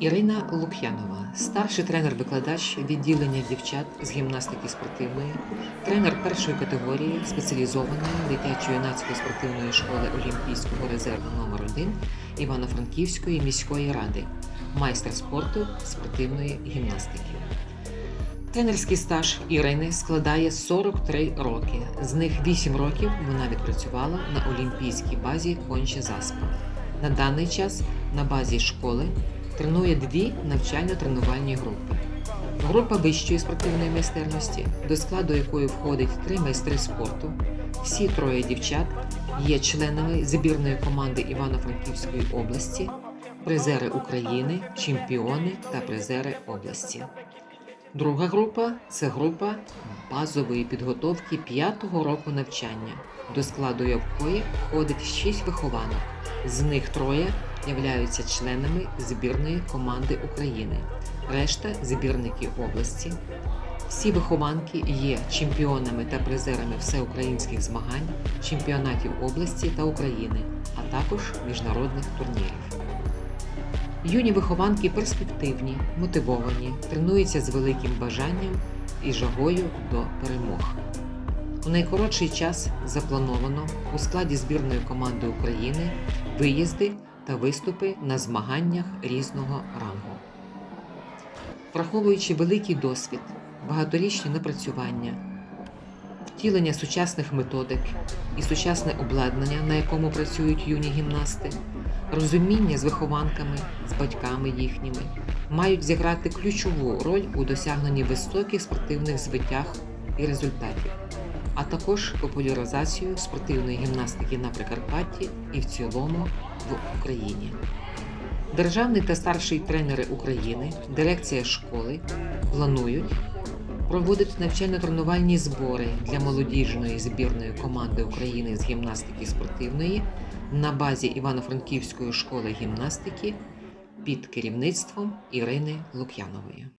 Ірина Лук'янова, старший тренер-викладач відділення дівчат з гімнастики спортивної, тренер першої категорії спеціалізованої дитячо-юнацької спортивної школи Олімпійського резерву номер 1 Івано-Франківської міської ради, майстер спорту спортивної гімнастики. Тренерський стаж Ірини складає 43 роки. З них 8 років вона відпрацювала на олімпійській базі Конче Заспа. На даний час на базі школи тренує дві навчально-тренувальні групи. Група вищої спортивної майстерності, до складу якої входить три майстри спорту. Всі троє дівчат є членами збірної команди Івано-Франківської області, призери України, чемпіони та призери області. Друга група це група базової підготовки п'ятого року навчання, до складу якої входить шість вихованок. З них троє являються членами збірної команди України, решта збірники області. Всі вихованки є чемпіонами та призерами всеукраїнських змагань, чемпіонатів області та України, а також міжнародних турнірів. Юні вихованки перспективні, мотивовані, тренуються з великим бажанням і жагою до перемог. У найкоротший час заплановано у складі збірної команди України виїзди та виступи на змаганнях різного рангу. Враховуючи великий досвід, багаторічні напрацювання, втілення сучасних методик і сучасне обладнання, на якому працюють юні гімнасти, розуміння з вихованками, з батьками їхніми, мають зіграти ключову роль у досягненні високих спортивних звитяг і результатів, а також популяризацію спортивної гімнастики на Прикарпатті і в цілому в Україні. Державний та старший тренери України, дирекція школи планують проводити навчально-тренувальні збори для молодіжної збірної команди України з гімнастики спортивної на базі Івано-Франківської школи гімнастики під керівництвом Ірини Лук'янової.